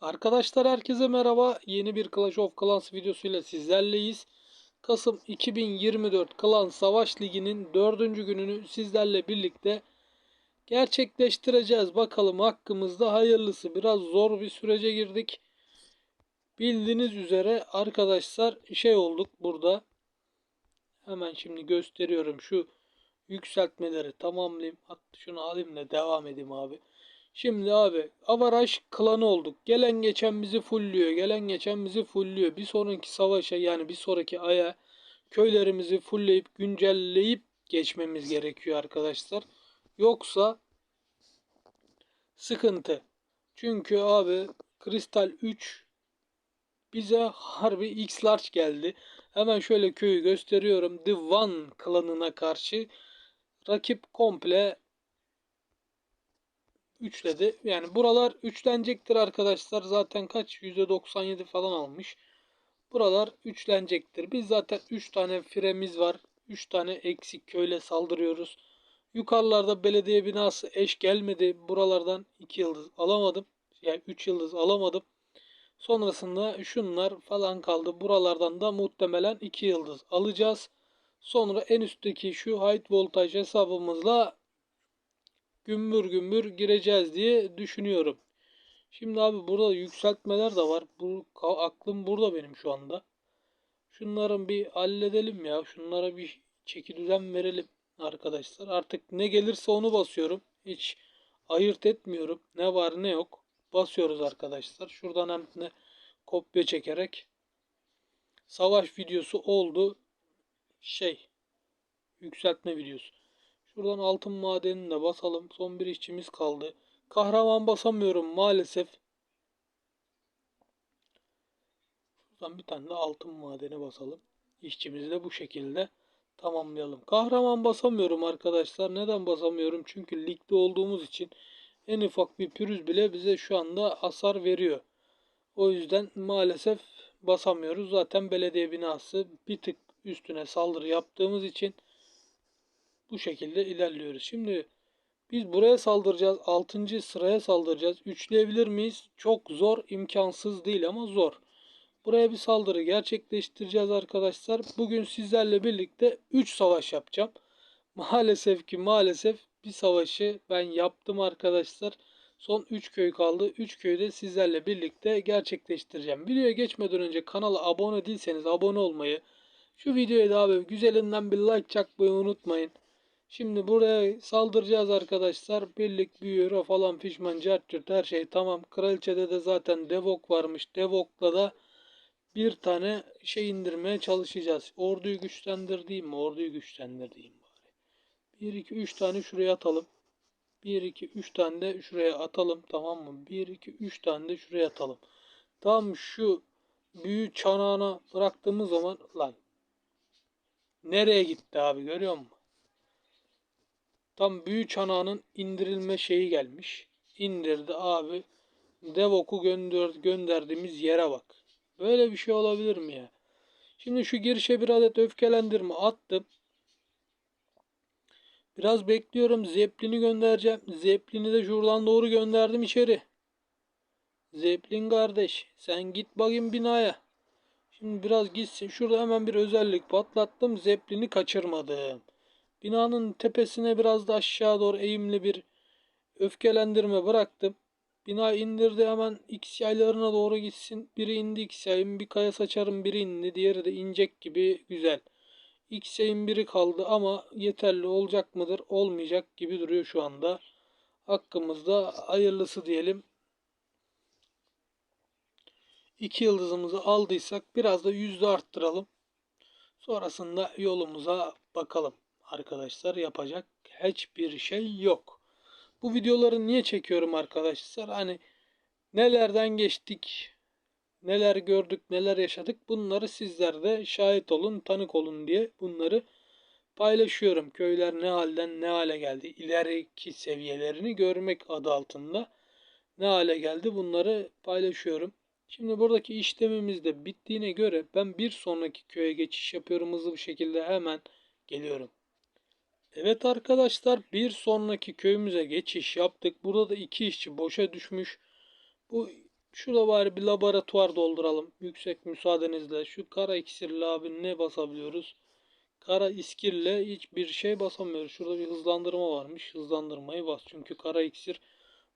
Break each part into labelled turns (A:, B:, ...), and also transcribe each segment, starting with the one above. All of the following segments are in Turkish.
A: Arkadaşlar herkese merhaba. Yeni bir Clash of Clans videosuyla sizlerleyiz. Kasım 2024 Klan Savaş Ligi'nin 4. gününü sizlerle birlikte gerçekleştireceğiz. Bakalım hakkımızda hayırlısı. Biraz zor bir sürece girdik. Bildiğiniz üzere arkadaşlar şey olduk burada. Hemen şimdi gösteriyorum. Şu yükseltmeleri tamamlayayım. Hatta şunu alayım da devam edeyim abi. Şimdi abi Avaraş klanı olduk. Gelen geçen bizi fullüyor. Gelen geçen bizi fullüyor. Bir sonraki savaşa yani bir sonraki aya köylerimizi fullleyip güncelleyip geçmemiz gerekiyor arkadaşlar. Yoksa sıkıntı. Çünkü abi Kristal 3 bize harbi X large geldi. Hemen şöyle köyü gösteriyorum. The One klanına karşı rakip komple üçledi. Yani buralar üçlenecektir arkadaşlar. Zaten kaç? %97 falan almış. Buralar üçlenecektir. Biz zaten 3 tane firemiz var. 3 tane eksik köyle saldırıyoruz. Yukarılarda belediye binası eş gelmedi. Buralardan 2 yıldız alamadım. Yani 3 yıldız alamadım. Sonrasında şunlar falan kaldı. Buralardan da muhtemelen 2 yıldız alacağız. Sonra en üstteki şu height voltage hesabımızla gümbür gümbür gireceğiz diye düşünüyorum. Şimdi abi burada yükseltmeler de var. Bu aklım burada benim şu anda. Şunların bir halledelim ya. Şunlara bir çeki düzen verelim arkadaşlar. Artık ne gelirse onu basıyorum. Hiç ayırt etmiyorum. Ne var ne yok. Basıyoruz arkadaşlar. Şuradan hem de kopya çekerek savaş videosu oldu. Şey yükseltme videosu. Şuradan altın madenini de basalım. Son bir işçimiz kaldı. Kahraman basamıyorum maalesef. Şuradan bir tane de altın madeni basalım. İşçimizi de bu şekilde tamamlayalım. Kahraman basamıyorum arkadaşlar. Neden basamıyorum? Çünkü ligde olduğumuz için en ufak bir pürüz bile bize şu anda hasar veriyor. O yüzden maalesef basamıyoruz. Zaten belediye binası bir tık üstüne saldırı yaptığımız için bu şekilde ilerliyoruz. Şimdi biz buraya saldıracağız. 6. sıraya saldıracağız. Üçleyebilir miyiz? Çok zor, imkansız değil ama zor. Buraya bir saldırı gerçekleştireceğiz arkadaşlar. Bugün sizlerle birlikte 3 savaş yapacağım. Maalesef ki maalesef bir savaşı ben yaptım arkadaşlar. Son 3 köy kaldı. 3 köyde sizlerle birlikte gerçekleştireceğim. Videoya geçmeden önce kanala abone değilseniz abone olmayı, şu videoya da abi güzelinden bir like çakmayı unutmayın. Şimdi buraya saldıracağız arkadaşlar. Birlik büyüyor falan fişman cartçurt her şey tamam. Kraliçede de zaten devok varmış. Devok'la da bir tane şey indirmeye çalışacağız. Orduyu güçlendirdiğim mi? Orduyu güçlendirdiğim bari. 1 2 3 tane şuraya atalım. 1 2 3 tane de şuraya atalım tamam mı? 1 2 3 tane de şuraya atalım. Tam şu büyü çanağına bıraktığımız zaman lan nereye gitti abi görüyor musun? Tam büyü çanağının indirilme şeyi gelmiş. İndirdi abi. Devok'u gönder gönderdiğimiz yere bak. Böyle bir şey olabilir mi ya? Şimdi şu girişe bir adet öfkelendirme attım. Biraz bekliyorum. Zeppelin'i göndereceğim. Zeppelin'i de şuradan doğru gönderdim içeri. Zeppelin kardeş sen git bakayım binaya. Şimdi biraz gitsin. Şurada hemen bir özellik patlattım. Zeppelin'i kaçırmadım. Binanın tepesine biraz da aşağı doğru eğimli bir öfkelendirme bıraktım. Bina indirdi hemen X yaylarına doğru gitsin. Biri indi X yayın. Bir kaya saçarım biri indi. Diğeri de inecek gibi güzel. X yayın biri kaldı ama yeterli olacak mıdır? Olmayacak gibi duruyor şu anda. Hakkımızda hayırlısı diyelim. İki yıldızımızı aldıysak biraz da yüzde arttıralım. Sonrasında yolumuza bakalım arkadaşlar yapacak hiçbir şey yok. Bu videoları niye çekiyorum arkadaşlar? Hani nelerden geçtik, neler gördük, neler yaşadık bunları sizler de şahit olun, tanık olun diye bunları paylaşıyorum. Köyler ne halden ne hale geldi, ileriki seviyelerini görmek adı altında ne hale geldi bunları paylaşıyorum. Şimdi buradaki işlemimiz de bittiğine göre ben bir sonraki köye geçiş yapıyorum hızlı bir şekilde hemen geliyorum. Evet arkadaşlar bir sonraki köyümüze geçiş yaptık. Burada da iki işçi boşa düşmüş. Bu Şurada bari bir laboratuvar dolduralım. Yüksek müsaadenizle. Şu kara iksirle abi ne basabiliyoruz? Kara iskirle hiçbir şey basamıyoruz. Şurada bir hızlandırma varmış. Hızlandırmayı bas. Çünkü kara iksir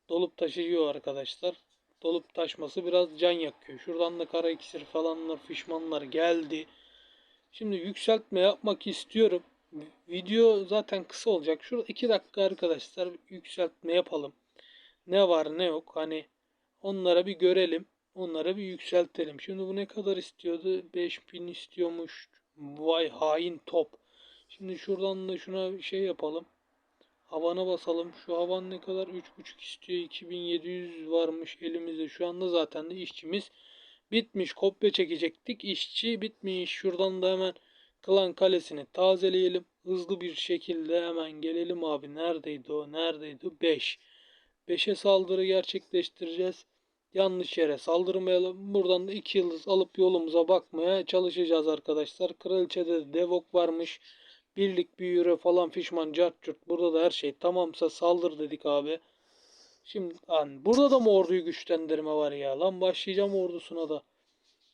A: dolup taşıyor arkadaşlar. Dolup taşması biraz can yakıyor. Şuradan da kara iksir falanlar fişmanlar geldi. Şimdi yükseltme yapmak istiyorum. Video zaten kısa olacak. Şurada 2 dakika arkadaşlar yükseltme yapalım. Ne var ne yok hani onlara bir görelim. Onlara bir yükseltelim. Şimdi bu ne kadar istiyordu? 5000 istiyormuş. Vay hain top. Şimdi şuradan da şuna şey yapalım. Havana basalım. Şu havan ne kadar? 3.5 istiyor. 2700 varmış elimizde. Şu anda zaten de işçimiz bitmiş. Kopya çekecektik. İşçi bitmiş. Şuradan da hemen Klan Kalesi'ni tazeleyelim. Hızlı bir şekilde hemen gelelim abi. Neredeydi o? Neredeydi o? 5. 5'e saldırı gerçekleştireceğiz. Yanlış yere saldırmayalım. Buradan da 2 yıldız alıp yolumuza bakmaya çalışacağız arkadaşlar. Kraliçede de Devok varmış. Birlik büyüre falan fişman cart. Burada da her şey tamamsa saldır dedik abi. Şimdi hani burada da mı orduyu güçlendirme var ya? Lan başlayacağım ordusuna da.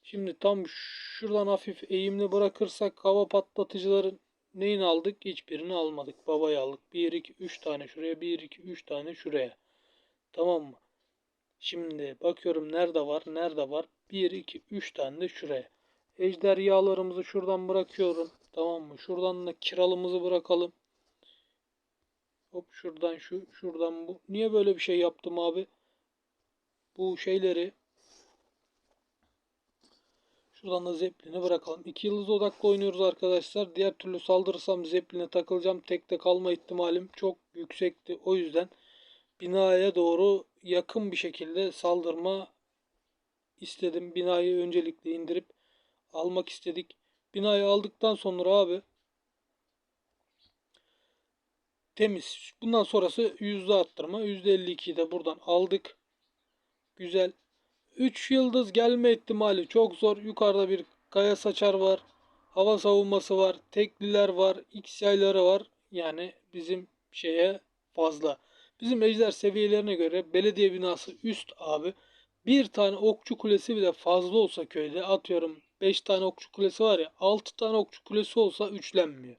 A: Şimdi tam şuradan hafif eğimli bırakırsak hava patlatıcıların neyini aldık? Hiçbirini almadık. Babayı aldık. 1, 2, 3 tane şuraya. 1, 2, 3 tane şuraya. Tamam mı? Şimdi bakıyorum nerede var? Nerede var? 1, 2, 3 tane de şuraya. Ejder yağlarımızı şuradan bırakıyorum. Tamam mı? Şuradan da kiralımızı bırakalım. Hop şuradan şu, şuradan bu. Niye böyle bir şey yaptım abi? Bu şeyleri Şuradan da Zeppelin'i bırakalım. 2 yıldız odaklı oynuyoruz arkadaşlar. Diğer türlü saldırırsam Zeppelin'e takılacağım. Tekte kalma ihtimalim çok yüksekti. O yüzden binaya doğru yakın bir şekilde saldırma istedim. Binayı öncelikle indirip almak istedik. Binayı aldıktan sonra abi temiz. Bundan sonrası yüzde arttırma. %52'yi de buradan aldık. Güzel. 3 yıldız gelme ihtimali çok zor. Yukarıda bir kaya saçar var. Hava savunması var. Tekliler var. X yayları var. Yani bizim şeye fazla. Bizim ejder seviyelerine göre belediye binası üst abi. Bir tane okçu kulesi bile fazla olsa köyde atıyorum 5 tane okçu kulesi var ya 6 tane okçu kulesi olsa üçlenmiyor.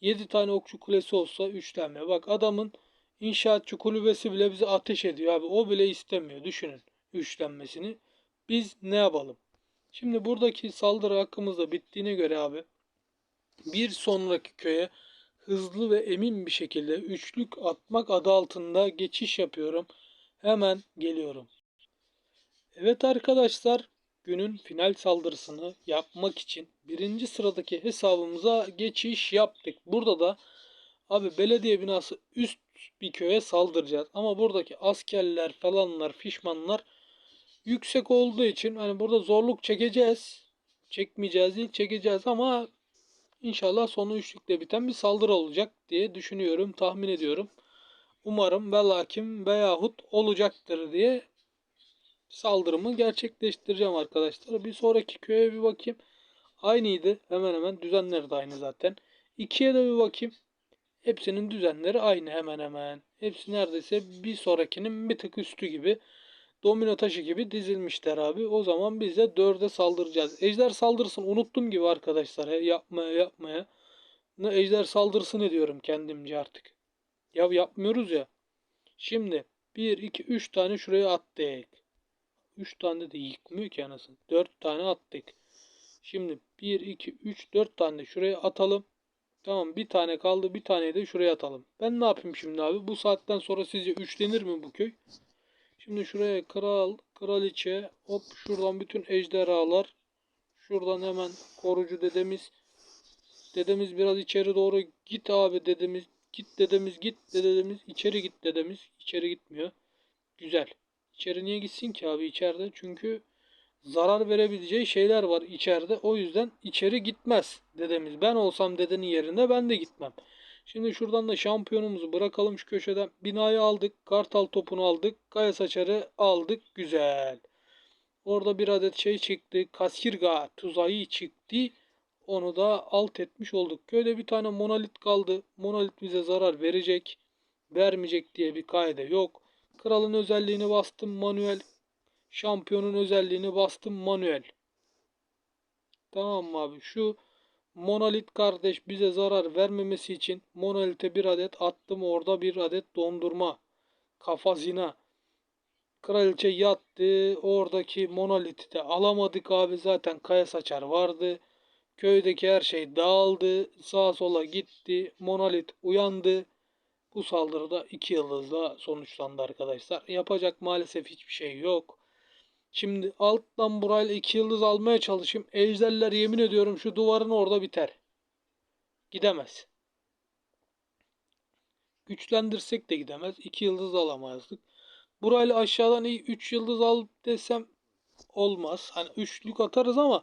A: 7 tane okçu kulesi olsa üçlenmiyor. Bak adamın inşaatçı kulübesi bile bize ateş ediyor abi. O bile istemiyor düşünün üçlenmesini. Biz ne yapalım? Şimdi buradaki saldırı hakkımız da bittiğine göre abi bir sonraki köye hızlı ve emin bir şekilde üçlük atmak adı altında geçiş yapıyorum. Hemen geliyorum. Evet arkadaşlar günün final saldırısını yapmak için birinci sıradaki hesabımıza geçiş yaptık. Burada da abi belediye binası üst bir köye saldıracağız. Ama buradaki askerler falanlar fişmanlar yüksek olduğu için hani burada zorluk çekeceğiz. Çekmeyeceğiz değil çekeceğiz ama inşallah sonu üçlükle biten bir saldırı olacak diye düşünüyorum, tahmin ediyorum. Umarım ve lakin veyahut olacaktır diye saldırımı gerçekleştireceğim arkadaşlar. Bir sonraki köye bir bakayım. Aynıydı. Hemen hemen düzenleri de aynı zaten. İkiye de bir bakayım. Hepsinin düzenleri aynı hemen hemen. Hepsi neredeyse bir sonrakinin bir tık üstü gibi domino taşı gibi dizilmişler abi. O zaman biz de dörde saldıracağız. Ejder saldırsın unuttum gibi arkadaşlar. He. Yapmaya yapmaya. Ejder saldırsın ediyorum kendimce artık. Ya yapmıyoruz ya. Şimdi 1, 2, 3 tane şuraya attık. 3 tane de yıkmıyor ki anasını. 4 tane attık. Şimdi 1, 2, 3, 4 tane şuraya atalım. Tamam bir tane kaldı. Bir tane de şuraya atalım. Ben ne yapayım şimdi abi? Bu saatten sonra sizce üçlenir mi bu köy? Şimdi şuraya kral, kraliçe, hop şuradan bütün ejderhalar. Şuradan hemen korucu dedemiz. Dedemiz biraz içeri doğru git abi dedemiz. Git dedemiz git dedemiz. içeri git dedemiz. İçeri gitmiyor. Güzel. İçeri niye gitsin ki abi içeride? Çünkü zarar verebileceği şeyler var içeride. O yüzden içeri gitmez dedemiz. Ben olsam dedenin yerinde ben de gitmem. Şimdi şuradan da şampiyonumuzu bırakalım şu köşeden. Binayı aldık. Kartal topunu aldık. Kaya saçarı aldık. Güzel. Orada bir adet şey çıktı. Kasirga tuzağı çıktı. Onu da alt etmiş olduk. Köyde bir tane monolit kaldı. Monolit bize zarar verecek. Vermeyecek diye bir kaide yok. Kralın özelliğini bastım. Manuel Şampiyonun özelliğini bastım manuel. Tamam abi? Şu Monolit kardeş bize zarar vermemesi için Monolit'e bir adet attım. Orada bir adet dondurma. Kafa zina. Kraliçe yattı. Oradaki monoliti de alamadık abi. Zaten kaya saçar vardı. Köydeki her şey dağıldı. Sağa sola gitti. Monolit uyandı. Bu saldırıda iki yıldızla sonuçlandı arkadaşlar. Yapacak maalesef hiçbir şey yok. Şimdi alttan burayla iki yıldız almaya çalışayım. Ejderler yemin ediyorum şu duvarın orada biter. Gidemez. Güçlendirsek de gidemez. İki yıldız alamazdık. Burayla aşağıdan iyi 3 yıldız al desem olmaz. Hani üçlük atarız ama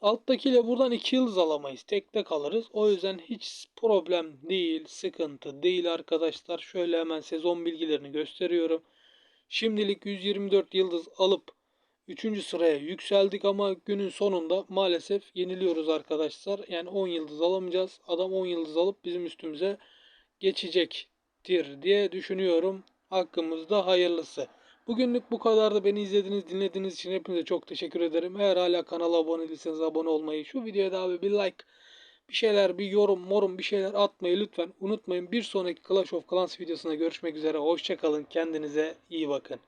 A: alttakiyle buradan 2 yıldız alamayız. Tekte kalırız. O yüzden hiç problem değil, sıkıntı değil arkadaşlar. Şöyle hemen sezon bilgilerini gösteriyorum. Şimdilik 124 yıldız alıp 3. sıraya yükseldik ama günün sonunda maalesef yeniliyoruz arkadaşlar. Yani 10 yıldız alamayacağız. Adam 10 yıldız alıp bizim üstümüze geçecektir diye düşünüyorum. Hakkımızda hayırlısı. Bugünlük bu kadardı. Beni izlediğiniz, dinlediğiniz için hepinize çok teşekkür ederim. Eğer hala kanala abone değilseniz abone olmayı, şu videoya da abi bir like, bir şeyler, bir yorum, morum bir şeyler atmayı lütfen unutmayın. Bir sonraki Clash of Clans videosunda görüşmek üzere. Hoşçakalın. Kendinize iyi bakın.